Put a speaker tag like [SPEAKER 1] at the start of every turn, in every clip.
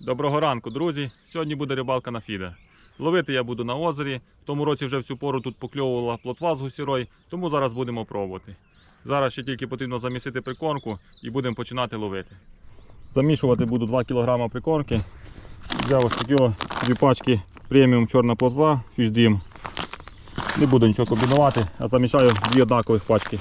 [SPEAKER 1] Доброго ранку, друзі. Сьогодні буде рибалка на фідер. Ловити я буду на озері. В тому році вже в цю пору тут покльовувала плотва з гусірой, тому зараз будемо пробувати. Зараз ще тільки потрібно замісити прикормку і будемо починати ловити. Замішувати буду 2 кг прикормки. Взяв ось такі дві пачки преміум чорна плотва, фішдім. Не буду нічого комбінувати, а замішаю дві однакових пачки.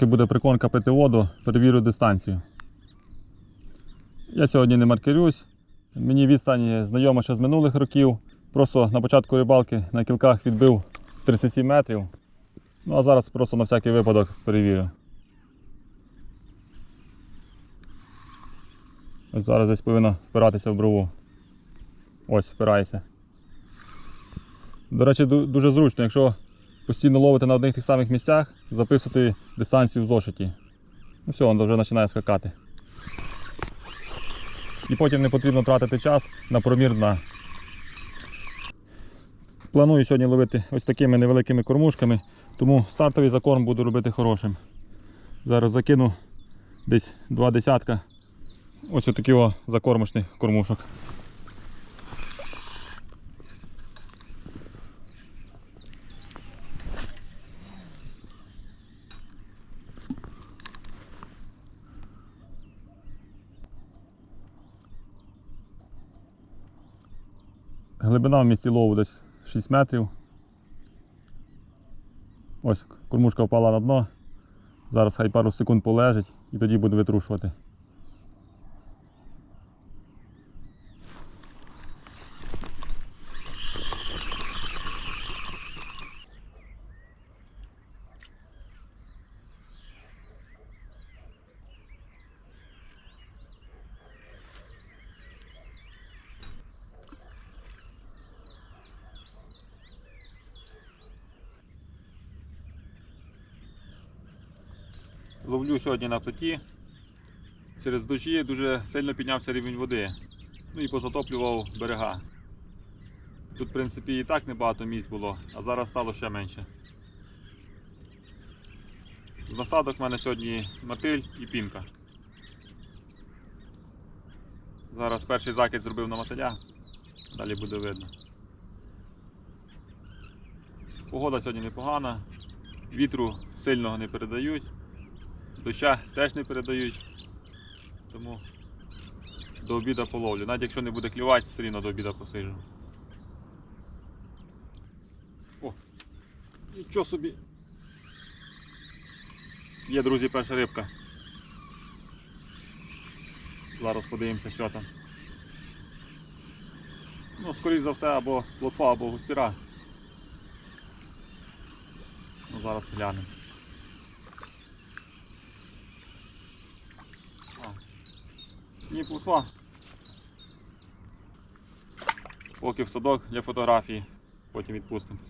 [SPEAKER 1] Поки буде прикормка пити воду, перевірю дистанцію. Я сьогодні не маркерюсь. Мені відстань знайома ще з минулих років. Просто на початку рибалки на кілках відбив 37 метрів. Ну а зараз просто на всякий випадок перевірю. Ось зараз десь повинно впиратися в брову. Ось, впирається. До речі, дуже зручно, якщо постійно ловити на одних тих самих місцях, записувати дистанцію в зошиті. Ну все, воно вже починає скакати. І потім не потрібно тратити час на промір дна. Планую сьогодні ловити ось такими невеликими кормушками, тому стартовий закорм буду робити хорошим. Зараз закину десь два десятка ось таких закормочних кормушок. Глибина в місці лову десь 6 метрів. Ось кормушка впала на дно. Зараз хай пару секунд полежить і тоді буде витрушувати. Ловлю сьогодні на плиті. Через дощі дуже сильно піднявся рівень води. Ну і позатоплював берега. Тут, в принципі, і так небагато місць було, а зараз стало ще менше. З насадок в мене сьогодні мотиль і пінка. Зараз перший закид зробив на мотиля, далі буде видно. Погода сьогодні непогана, вітру сильного не передають. Доща теж не передають. Тому до обіду половлю. Навіть якщо не буде клювати, все рівно до обіду посижу. О! Нічого собі. Є, друзі, перша рибка. Зараз подивимося, що там. Ну, скоріш за все, або плотва, або густіра. Ну, зараз глянемо. Ні, плотва. Поки в садок для фотографії, потім відпустимо.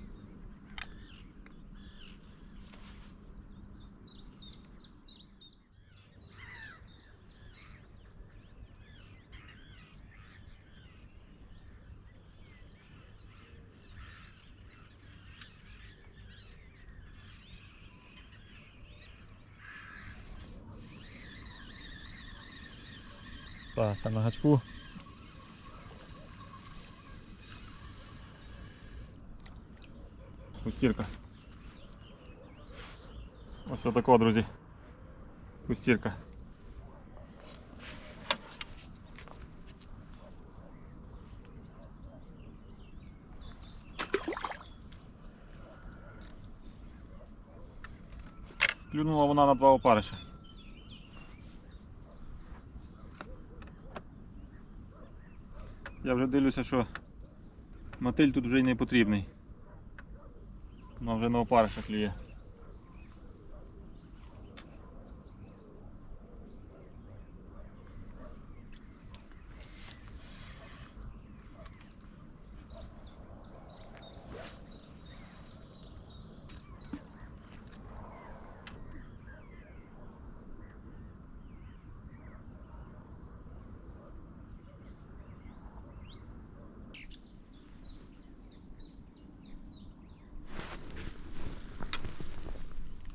[SPEAKER 1] Так, там на гачку. Кустірка. Ось отако, друзі. Кустірка. Клюнула вона на два опариша. Я вже дивлюся, що мотиль тут вже й не потрібний. Вона вже на опариша клює.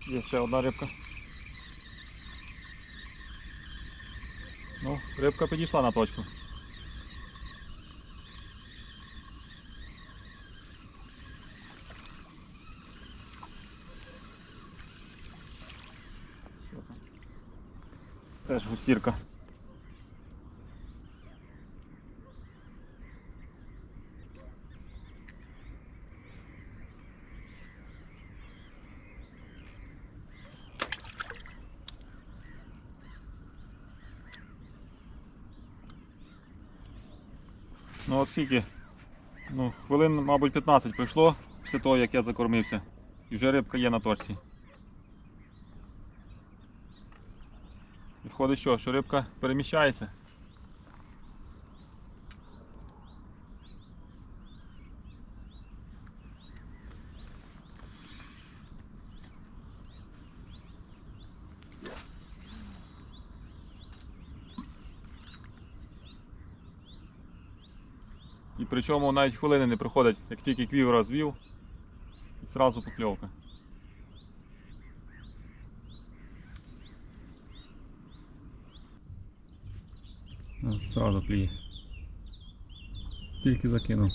[SPEAKER 1] Є ще одна рибка. Ну, рибка підійшла на точку. Що там? Теж густірка. Ну от скільки? Ну, хвилин, мабуть, 15 пройшло після того, як я закормився. І вже рибка є на торці. І входить що, що рибка переміщається. Причому навіть хвилини не проходить, як тільки квів розвів, і зразу покльовка. Ну, Зразу кліє. Тільки закинув.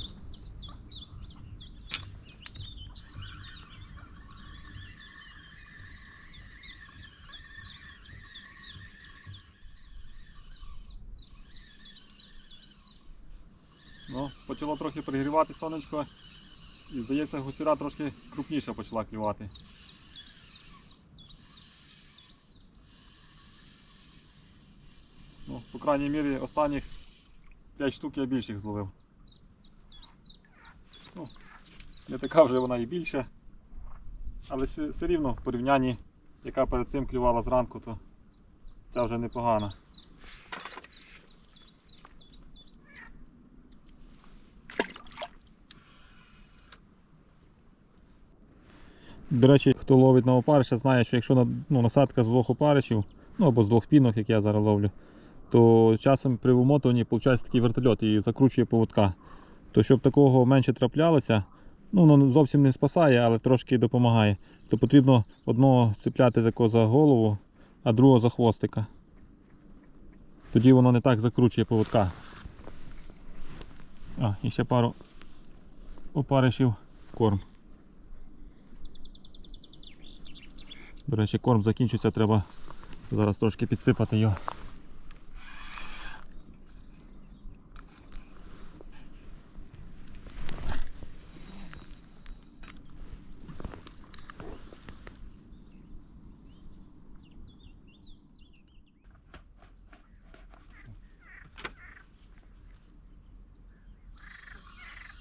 [SPEAKER 1] Ну, почало трохи перегрівати сонечко. І здається, гусіра трошки крупніше почала клювати. Ну, по крайній мірі останніх 5 штук я більших зловив. Ну, не така вже вона і більша. Але все рівно в порівнянні, яка перед цим клювала зранку, то ця вже непогана. До речі, хто ловить на опариша, знає, що якщо ну, насадка з двох опаришів, ну або з двох пінок, як я зараз ловлю, то часом при вимотуванні виходить такий вертольот і закручує поводка. То щоб такого менше траплялося, ну воно зовсім не спасає, але трошки допомагає. То потрібно одного цепляти такого за голову, а другого за хвостика. Тоді воно не так закручує поводка. А, і ще пару опаришів в корм. До речі, корм закінчується, треба зараз трошки підсипати його.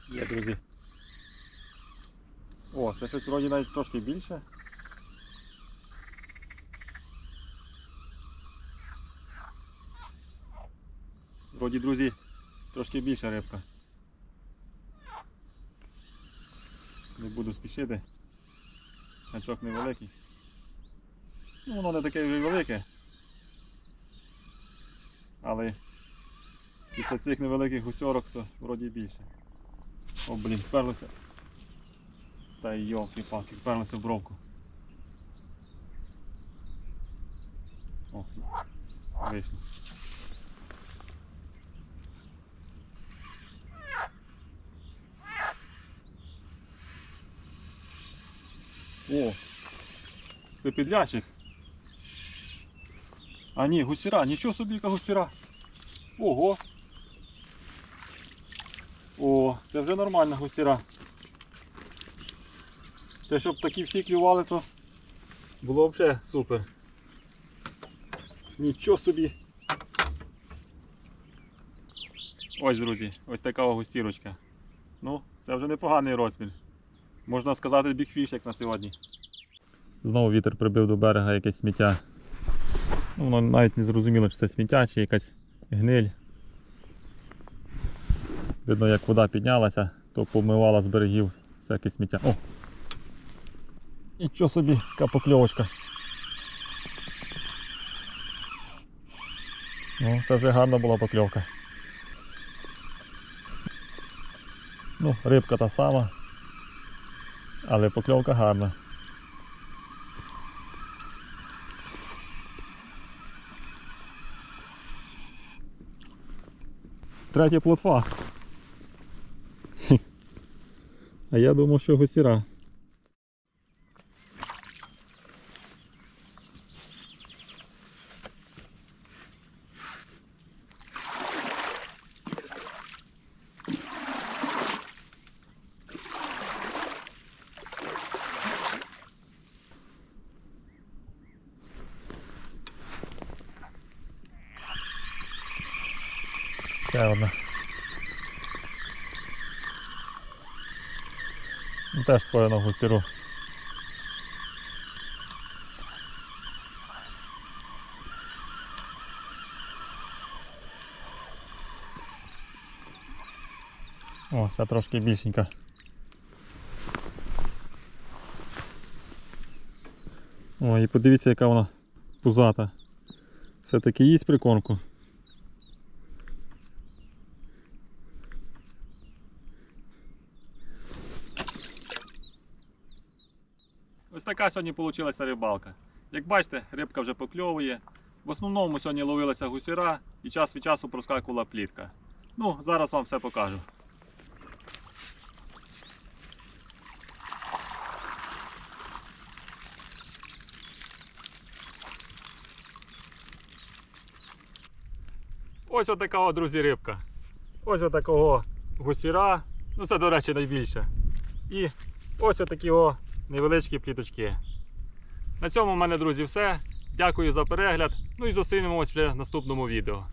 [SPEAKER 1] Є, друзі. О, це щось вроді навіть трошки більше. Вроді, друзі, трошки більша рибка. Не буду спішити. Гачок невеликий. Ну, воно не таке вже й велике. Але після цих невеликих гусьорок то вроді більше. О, блін, вперлося. Та йолки палки вперлося в бровку. О, вийшло. О, це підлячих. А ні, гусіра, нічого собі яка гусіра. Ого. О, це вже нормальна гусіра. Це щоб такі всі клювали, то було взагалі супер. Нічого собі. Ось, друзі, ось така густірочка. Ну, це вже непоганий розмір. Можна сказати, бікфіш як на сьогодні. Знову вітер прибив до берега якесь сміття. Ну, воно навіть не зрозуміло, чи це сміття, чи якась гниль. Видно, як вода піднялася, то помивала з берегів всяке сміття. О! Нічого собі, яка покльовочка. Ну, це вже гарна була покльовка. Ну, рибка та сама, але покльовка гарна. Третя плотва. А я думав, що гусіра. Ще одна. Ну, Теж схожа на гусіру. О, ця трошки більшенька. О, і подивіться, яка вона пузата. Все-таки їсть прикормку. Ось така сьогодні вийшла рибалка. Як бачите, рибка вже покльовує. В основному сьогодні ловилася гусіра і час від часу проскакувала плітка. Ну, зараз вам все покажу. Ось отака, от, друзі, рибка. Ось отакого гусіра. Ну це, до речі, найбільше. І ось отакі о невеличкі пліточки. На цьому в мене, друзі, все. Дякую за перегляд. Ну і зустрінемось вже в наступному відео.